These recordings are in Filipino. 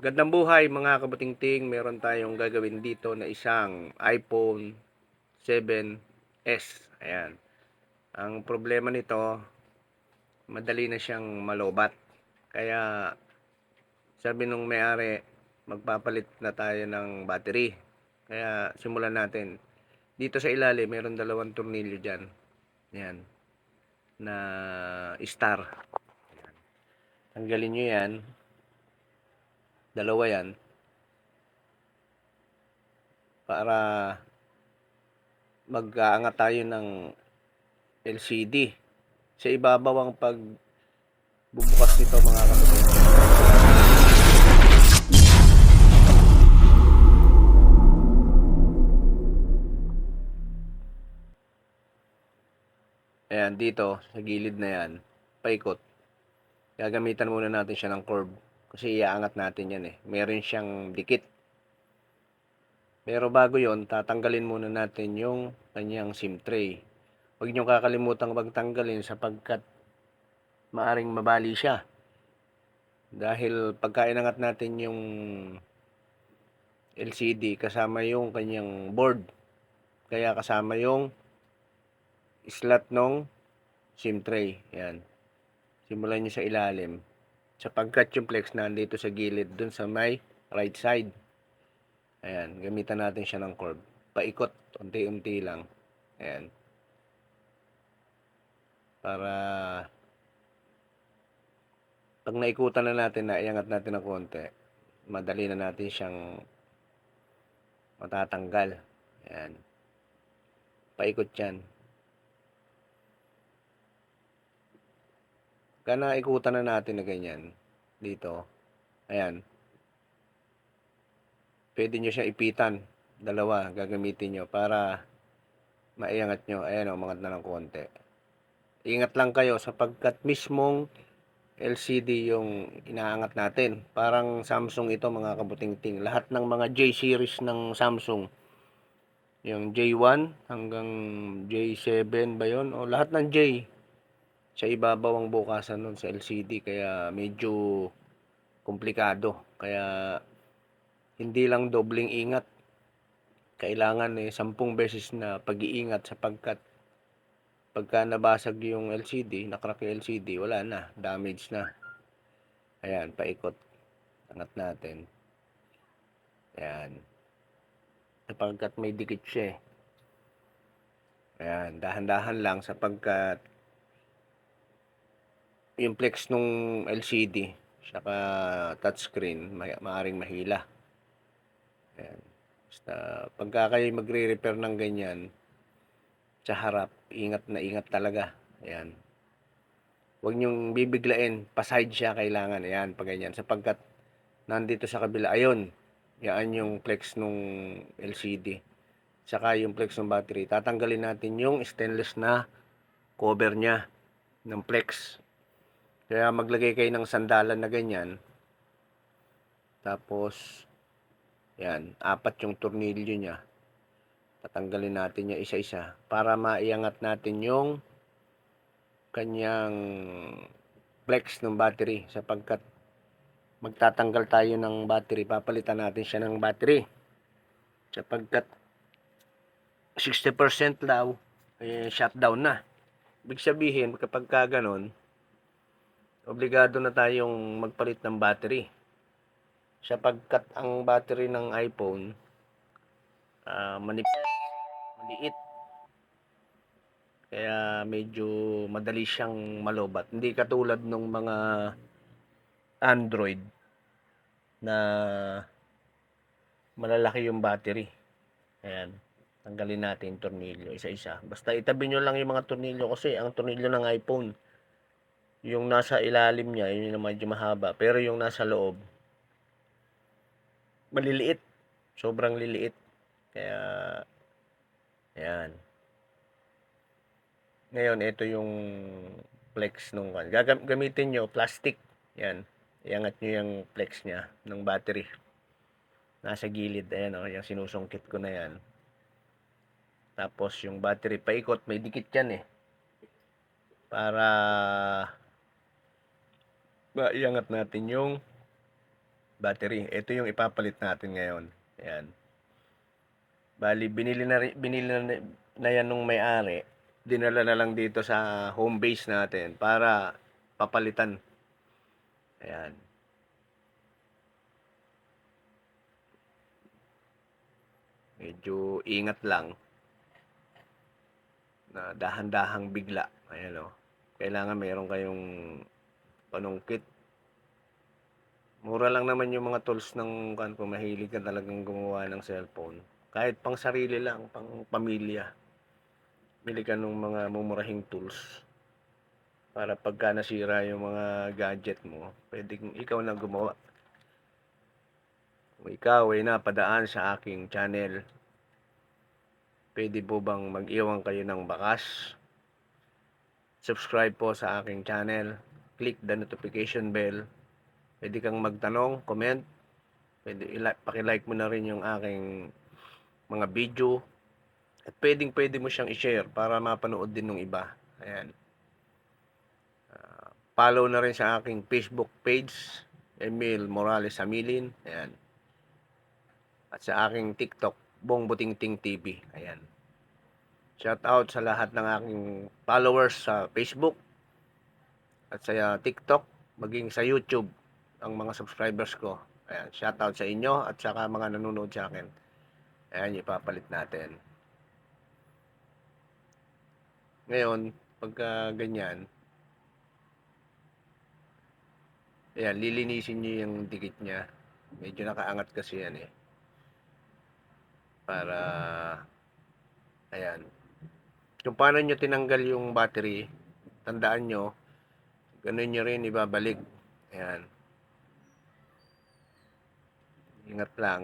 Magandang buhay mga kabutingting. Meron tayong gagawin dito na isang iPhone 7s. Ayan. Ang problema nito, madali na siyang malobat. Kaya sabi nung may-ari, magpapalit na tayo ng battery. Kaya simulan natin. Dito sa ilalim, meron dalawang tornilyo dyan. Ayan. Na star. Tanggalin nyo yan. Dalawa yan. Para mag-aangat tayo ng LCD. Sa ibabaw ang pag bubukas nito mga kapatid. Ayan, dito, sa gilid na yan, paikot. Gagamitan muna natin siya ng curve. Kasi iaangat natin yan eh. Meron siyang dikit. Pero bago yon tatanggalin muna natin yung kanyang SIM tray. Huwag niyong kakalimutang magtanggalin sapagkat maaring mabali siya. Dahil pagka inangat natin yung LCD kasama yung kanyang board. Kaya kasama yung slot nung SIM tray. Yan. Simulan niyo sa ilalim sapagkat yung flex nandito sa gilid dun sa may right side. Ayan, gamitan natin siya ng curve. Paikot, unti-unti lang. Ayan. Para pag naikutan na natin, naiangat natin ng konti, madali na natin siyang matatanggal. Ayan. Paikot yan. Pagka naikutan na natin na ganyan, dito, ayan, pwede nyo siya ipitan. Dalawa, gagamitin nyo para maiangat nyo. Ayan o, umangat na ng konti. Ingat lang kayo sapagkat mismong LCD yung inaangat natin. Parang Samsung ito mga kabutingting. Lahat ng mga J series ng Samsung. Yung J1 hanggang J7 ba yun? O lahat ng J sa ibabaw ang bukasan nun sa LCD kaya medyo komplikado. Kaya hindi lang dobling ingat. Kailangan eh sampung beses na pag-iingat sapagkat pagka nabasag yung LCD nakrak yung LCD wala na damage na. Ayan paikot. Angat natin. Ayan. Sapagkat may dikit siya eh. Ayan dahan-dahan lang sapagkat yung flex nung LCD saka touchscreen ma- maaring mahila. Ayan. Basta pagka kayo magre-repair ng ganyan sa harap, ingat na ingat talaga. Ayan. Huwag niyong bibiglain, pa-side siya kailangan. Ayan, pag ganyan. Sapagkat nandito sa kabila, ayun, yan yung flex nung LCD. Saka yung flex ng battery. Tatanggalin natin yung stainless na cover niya ng flex. Kaya maglagay kayo ng sandalan na ganyan. Tapos, yan, apat yung tornilyo niya. Tatanggalin natin niya isa-isa para maiangat natin yung kanyang flex ng battery sapagkat magtatanggal tayo ng battery, papalitan natin siya ng battery. Sapagkat 60% daw, eh, shutdown na. Ibig sabihin, kapag ka ganon, obligado na tayong magpalit ng battery. Sapagkat ang battery ng iPhone ah manip maliit. Kaya medyo madali siyang malobat. Hindi katulad ng mga Android na malalaki yung battery. Ayan. Tanggalin natin yung tornilyo isa-isa. Basta itabi nyo lang yung mga tornilyo kasi ang tornilyo ng iPhone yung nasa ilalim niya, yun yung medyo mahaba. Pero yung nasa loob, maliliit. Sobrang liliit. Kaya, ayan. Ngayon, ito yung flex nung gagam gamitin nyo, plastic. Yan. Iangat nyo yung flex niya ng battery. Nasa gilid. Ayan oh, yung sinusungkit ko na yan. Tapos yung battery paikot, may dikit yan eh. Para maiangat natin yung battery. Ito yung ipapalit natin ngayon. Ayan. Bali, binili na, binili na, na yan nung may-ari. Dinala na lang dito sa home base natin para papalitan. Ayan. Medyo ingat lang na dahan-dahang bigla. Ayan o. Kailangan meron kayong panungkit. Mura lang naman yung mga tools ng kan kung mahilig ka talagang gumawa ng cellphone. Kahit pang sarili lang, pang pamilya. Bili ka ng mga mumurahing tools. Para pagka nasira yung mga gadget mo, pwedeng ikaw na gumawa. Kung ikaw ay napadaan sa aking channel, pwede po bang mag-iwan kayo ng bakas? Subscribe po sa aking channel. Click the notification bell. Pwede kang magtanong, comment. Pwede i-like, paki-like mo na rin yung aking mga video. At pwedeng pwede mo siyang i-share para mapanood din ng iba. Ayan. Ah, follow na rin sa aking Facebook page, Emil Morales Amilin. Ayan. At sa aking TikTok, Bong Butingting TV. Ayan. Shout out sa lahat ng aking followers sa Facebook at sa TikTok, maging sa YouTube ang mga subscribers ko. Ayan, shout out sa inyo at saka mga nanonood sa akin. Ayan, ipapalit natin. Ngayon, pagka ganyan, ayan, lilinisin nyo yung dikit niya. Medyo nakaangat kasi yan eh. Para, ayan. Kung paano nyo tinanggal yung battery, tandaan nyo, ganun nyo rin ibabalik. Ayan. Ingat lang.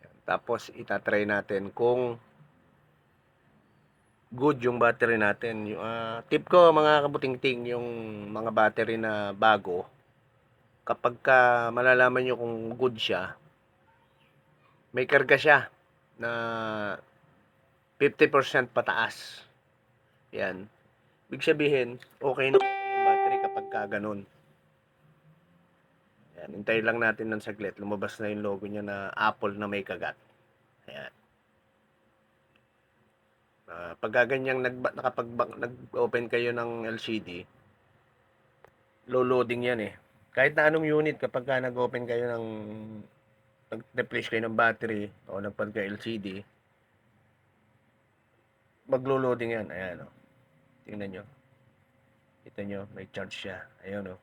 Ayan. Tapos, itatry natin kung good yung battery natin. Yung, ah, tip ko, mga kabuting-ting, yung mga battery na bago, kapag ka malalaman nyo kung good siya, may karga siya na 50% pataas. Yan. Ibig sabihin, okay na yung battery kapag ka ganun. Yan. Hintayin lang natin ng saglit. Lumabas na yung logo niya na Apple na may kagat. Ayan. Uh, pagka ganyang nag, nakapag, nag-open kayo ng LCD, low loading yan eh. Kahit na anong unit, kapag ka nag-open kayo ng nag-replace kayo ng battery o nagpagka LCD, maglo-loading yan. Ayan o. Tingnan nyo. Kita nyo, may charge siya. Ayan o.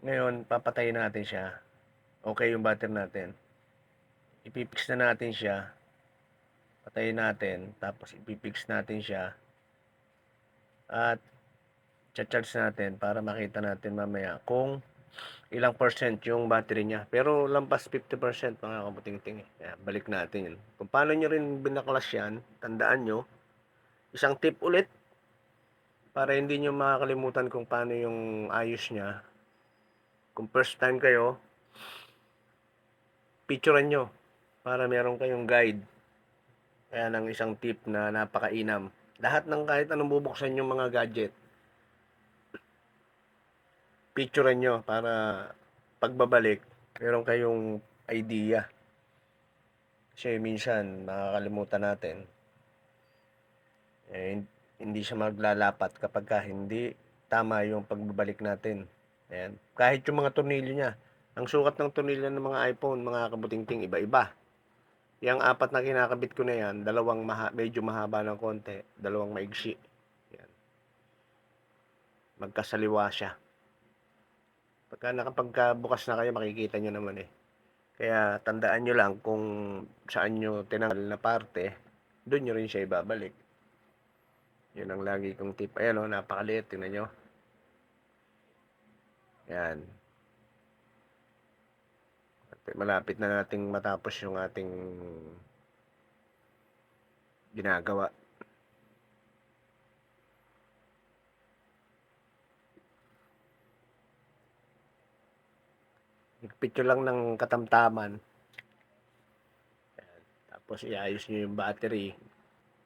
Ngayon, papatayin natin siya. Okay yung battery natin. Ipipix na natin siya. Patayin natin. Tapos ipipix natin siya. At charge natin para makita natin mamaya kung ilang percent yung battery niya. Pero lampas 50% mga kabuting-ting. eh. Balik natin yun. Kung paano nyo rin binaklas yan, tandaan nyo, isang tip ulit para hindi nyo makakalimutan kung paano yung ayos niya. Kung first time kayo, picturean nyo para meron kayong guide. Kaya ng isang tip na napakainam. Lahat ng kahit anong bubuksan yung mga gadget, picturean nyo para pagbabalik, meron kayong idea. Kasi minsan, makakalimutan natin. Eh, hindi siya maglalapat kapag ka hindi tama yung pagbabalik natin. Ayan. Kahit yung mga tornilyo niya. Ang sukat ng tornilyo ng mga iPhone, mga kabuting-ting, iba-iba. Yung apat na kinakabit ko na yan, dalawang maha, medyo mahaba ng konti, dalawang maigsi. Yan. Magkasaliwa siya. Pagka nakapagbukas na kayo, makikita nyo naman eh. Kaya tandaan nyo lang kung saan nyo tinanggal na parte, doon nyo rin siya ibabalik. Yun ang lagi kong tip. Ayan o, napakaliit. Tingnan nyo. Yan. At malapit na nating matapos yung ating ginagawa. Picture lang ng katamtaman. Yan. Tapos iayos nyo yung battery.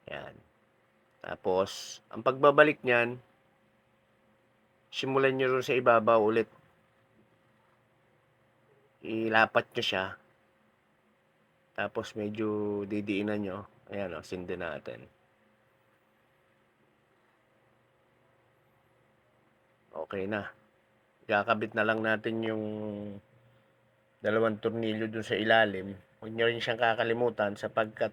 Yan. Tapos, ang pagbabalik niyan, simulan nyo rin sa ibabaw ulit. Ilapat nyo siya. Tapos medyo didiinan nyo. Ayan o, sindi natin. Okay na. Kakabit na lang natin yung dalawang tornilyo dun sa ilalim. Huwag nyo rin siyang kakalimutan sapagkat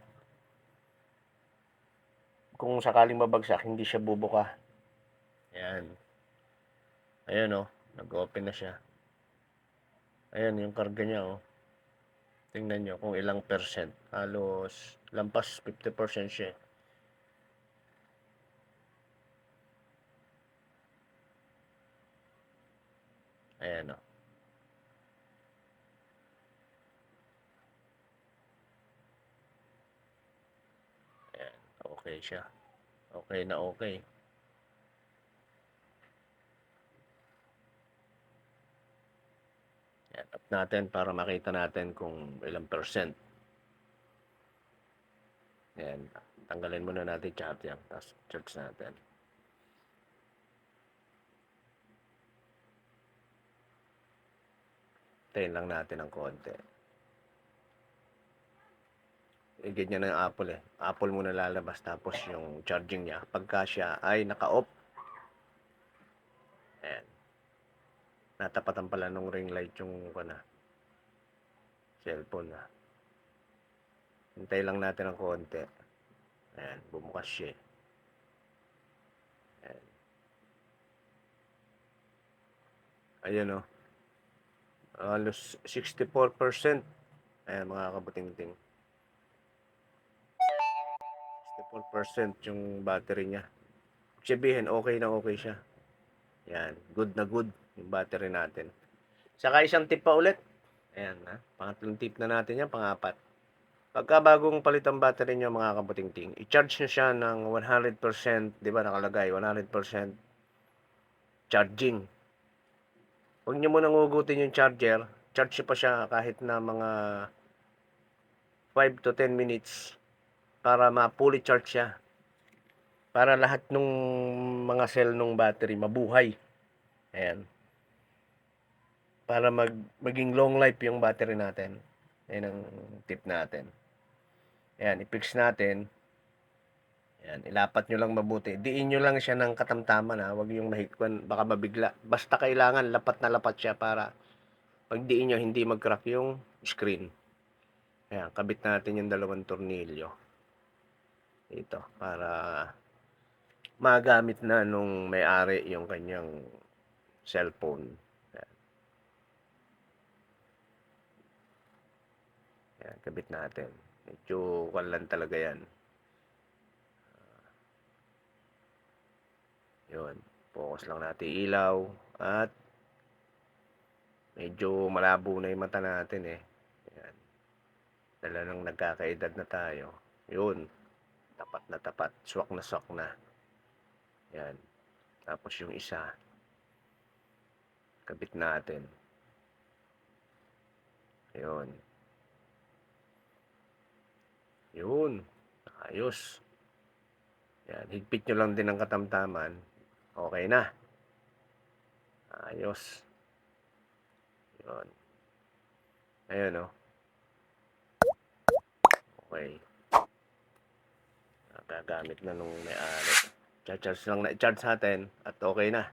kung sakaling mabagsak, hindi siya bubuka. Ayan. Ayan o, nag-open na siya. Ayan yung karga niya o. Tingnan nyo kung ilang percent. Halos lampas 50% siya. Ayan o. Ayan, okay siya. Okay na okay. Ayan, up natin para makita natin kung ilang percent. Ayan, tanggalin muna natin chat yan. Tapos charge natin. Tayin lang natin ng konti. Eh, ganyan na yung Apple eh. Apple muna lalabas tapos yung charging niya. Pagka siya ay naka-off. Ayan. Natapatan pala nung ring light yung kana, cellphone na. Hintay lang natin ng konti. Ayan, bumukas siya. eh. Ayan. O. Halos 64%. Ayan mga kabuting-ting. 64% yung battery niya. Sabihin, okay na okay siya. Yan, good na good yung battery natin. Saka isang tip pa ulit. Ayan, ha? pangatlong tip na natin yan, pangapat. Pagka bagong palit ang battery nyo mga kabuting-ting, i-charge nyo siya ng 100%, di ba nakalagay, 100% charging. Huwag nyo munang hugutin yung charger, charge pa siya kahit na mga 5 to 10 minutes para ma-fully charge siya. Para lahat nung mga cell nung battery mabuhay. Ayan. Para mag, maging long life yung battery natin. Ayan ang tip natin. Ayan, i-fix natin. Ayan, ilapat nyo lang mabuti. Diin nyo lang siya ng katamtaman ha. Huwag yung mahigpan, baka mabigla. Basta kailangan lapat na lapat siya para pag diin nyo, hindi mag-crack yung screen. Ayan, kabit natin yung dalawang tornilyo. Ito, para magamit na nung may-ari yung kanyang cellphone. Ayan. Kabit natin. Medyo kwan talaga yan. Yun. Focus lang natin ilaw. At medyo malabo na yung mata natin eh. Ayan. Dala nang nagkakaedad na tayo. Yun. Tapat na tapat. Swak na swak na. Yan. Tapos yung isa. Kabit natin. Yun. Yun. Ayos. Yan. Higpit nyo lang din ang katamtaman. Okay na. Ayos. Yun. Ayun, oh. Okay. Gagamit na nung may-ari. Charge lang na i-charge natin at okay na.